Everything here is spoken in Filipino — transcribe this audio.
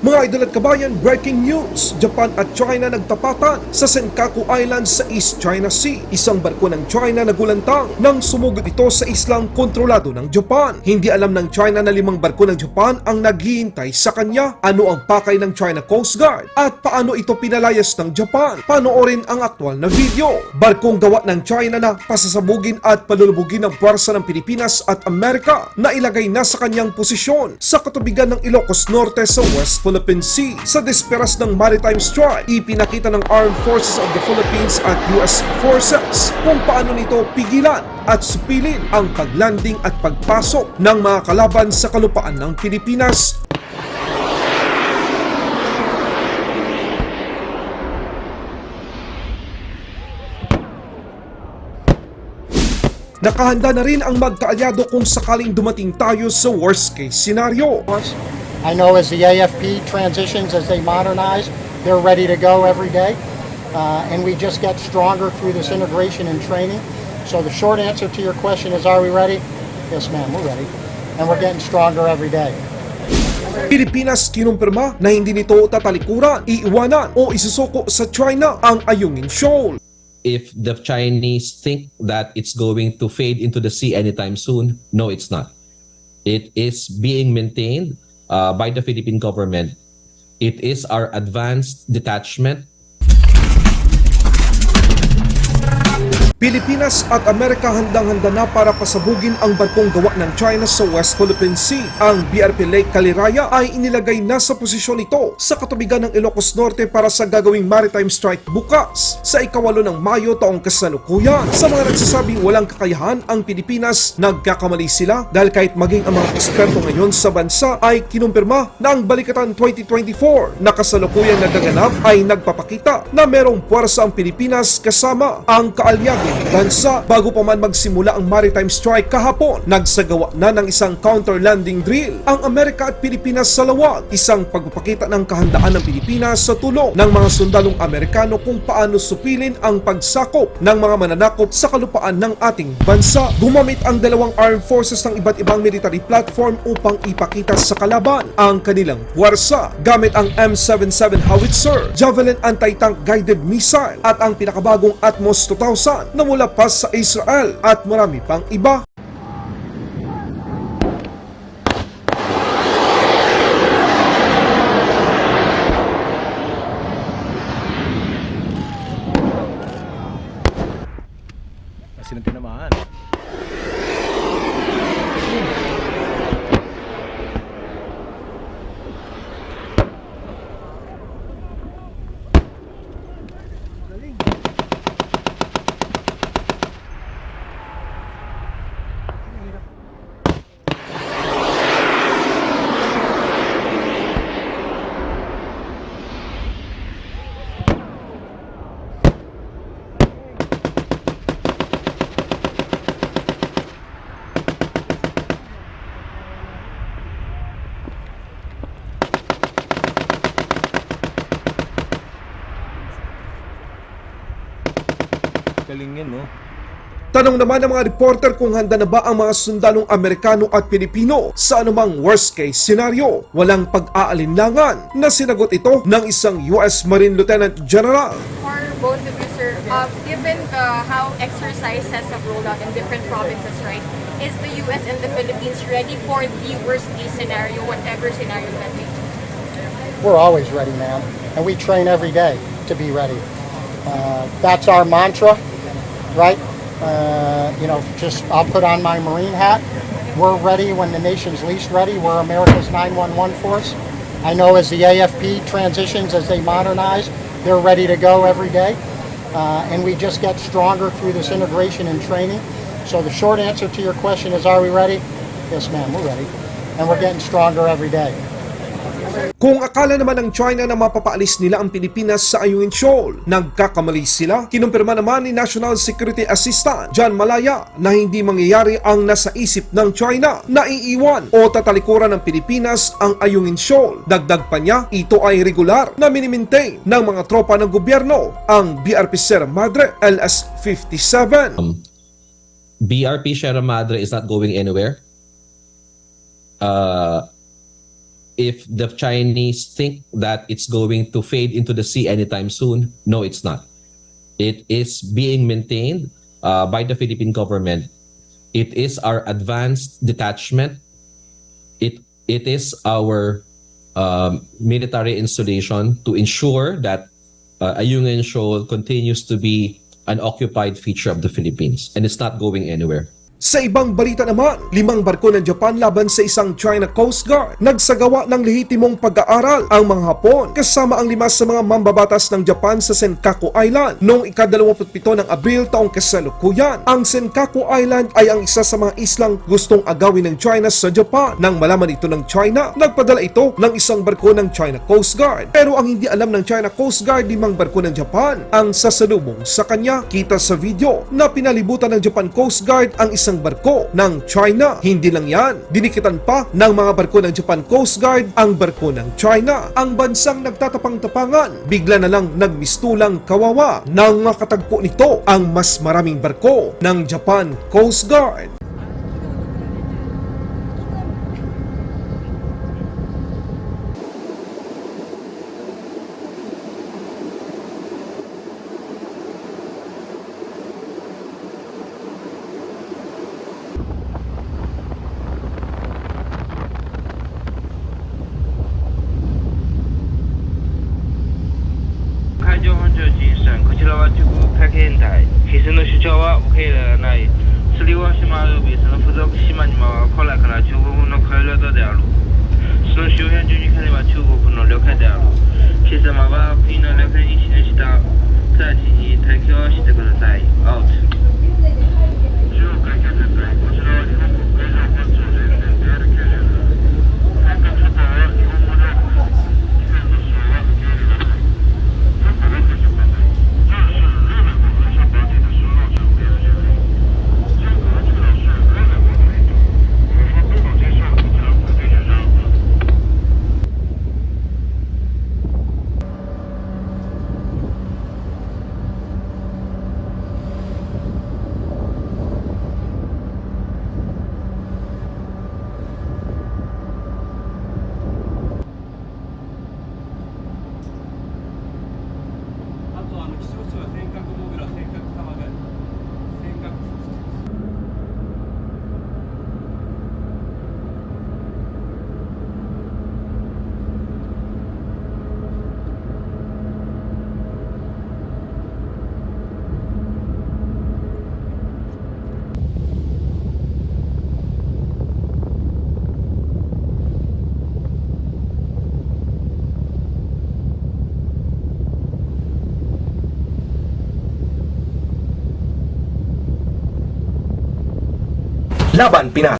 Mga idol at kabayan, breaking news! Japan at China nagtapatan sa Senkaku Island sa East China Sea. Isang barko ng China nagulantang nang sumugod ito sa islang kontrolado ng Japan. Hindi alam ng China na limang barko ng Japan ang naghihintay sa kanya. Ano ang pakay ng China Coast Guard? At paano ito pinalayas ng Japan? Panoorin ang aktwal na video. Barkong gawa ng China na pasasabugin at palulubugin ng puwersa ng Pilipinas at Amerika na ilagay na sa kanyang posisyon sa katubigan ng Ilocos Norte sa West Philippine Sea. Sa desperas ng maritime strike, ipinakita ng Armed Forces of the Philippines at US Forces kung paano nito pigilan at supilin ang paglanding at pagpasok ng mga kalaban sa kalupaan ng Pilipinas Nakahanda na rin ang magkaalyado kung sakaling dumating tayo sa worst case scenario. I know as the AFP transitions, as they modernize, they're ready to go every day. Uh, and we just get stronger through this integration and training. So the short answer to your question is, are we ready? Yes, ma'am, we're ready. And we're getting stronger every day. Pilipinas kinumpirma na hindi nito tatalikuran, iiwanan o isusuko sa China ang Ayungin Shoal. if the Chinese think that it's going to fade into the sea anytime soon, no, it's not. It is being maintained uh, by the Philippine government. It is our advanced detachment Pilipinas at Amerika handang-handa na para pasabugin ang barkong gawa ng China sa West Philippine Sea. Ang BRP Lake Caliraya ay inilagay na sa posisyon ito sa katubigan ng Ilocos Norte para sa gagawing maritime strike bukas sa ikawalo ng Mayo taong kasalukuyan. Sa mga nagsasabing walang kakayahan ang Pilipinas, nagkakamali sila dahil kahit maging ang mga eksperto ngayon sa bansa ay kinumpirma na ang Balikatan 2024 na kasalukuyang nagaganap ay nagpapakita na merong puwersa ang Pilipinas kasama ang kaalyado bansa. Bago pa man magsimula ang maritime strike kahapon, nagsagawa na ng isang counter-landing drill ang Amerika at Pilipinas sa lawag. Isang pagpapakita ng kahandaan ng Pilipinas sa tulong ng mga sundalong Amerikano kung paano supilin ang pagsakop ng mga mananakop sa kalupaan ng ating bansa. Gumamit ang dalawang armed forces ng iba't ibang military platform upang ipakita sa kalaban ang kanilang puwersa gamit ang M77 howitzer, Javelin anti-tank guided missile at ang pinakabagong Atmos 2000 na mula pa sa Israel at marami pang iba. Kasi ng tinamaan. Galing yan, no? Tanong naman ng mga reporter kung handa na ba ang mga sundalong Amerikano at Pilipino sa anumang worst case scenario. Walang pag-aalinlangan na sinagot ito ng isang US Marine Lieutenant General. For both of you, sir, uh, given the, how exercises have rolled out in different provinces, right, is the U.S. and the Philippines ready for the worst case scenario, whatever scenario that may be? We're always ready, ma'am. And we train every day to be ready. Uh, that's our mantra, right? Uh, you know, just I'll put on my Marine hat. We're ready when the nation's least ready. We're America's 911 force. I know as the AFP transitions, as they modernize, they're ready to go every day. Uh, and we just get stronger through this integration and training. So the short answer to your question is, are we ready? Yes, ma'am, we're ready. And we're getting stronger every day. Kung akala naman ng China na mapapaalis nila ang Pilipinas sa Ayungin Shoal, nagkakamali sila. Kinumpirma naman ni National Security Assistant John Malaya na hindi mangyayari ang nasa isip ng China na iiwan o tatalikuran ng Pilipinas ang Ayungin Shoal. Dagdag pa niya, ito ay regular na minimaintain ng mga tropa ng gobyerno ang BRP Sierra Madre LS-57. BRP Sierra Madre is not going anywhere. Uh, if the Chinese think that it's going to fade into the sea anytime soon, no, it's not. It is being maintained uh, by the Philippine government. It is our advanced detachment. It it is our um, military installation to ensure that uh, Ayungin Shoal continues to be an occupied feature of the Philippines and it's not going anywhere. Sa ibang balita naman, limang barko ng Japan laban sa isang China Coast Guard nagsagawa ng lehitimong pag-aaral ang mga Hapon kasama ang lima sa mga mambabatas ng Japan sa Senkaku Island noong ika-27 ng Abril taong kasalukuyan. Ang Senkaku Island ay ang isa sa mga islang gustong agawin ng China sa Japan. Nang malaman ito ng China, nagpadala ito ng isang barko ng China Coast Guard. Pero ang hindi alam ng China Coast Guard, limang barko ng Japan ang sasalubong sa kanya. Kita sa video na pinalibutan ng Japan Coast Guard ang isang barko ng China. Hindi lang yan, dinikitan pa ng mga barko ng Japan Coast Guard ang barko ng China. Ang bansang nagtatapang-tapangan, bigla na lang nagmistulang kawawa nang makatagpo nito ang mas maraming barko ng Japan Coast Guard. "その付属島には古来から中国の海領である。その周辺12カには中国の旅客である。貴様は国の旅客に示した直ちに提供してください。ア Laban Pinas.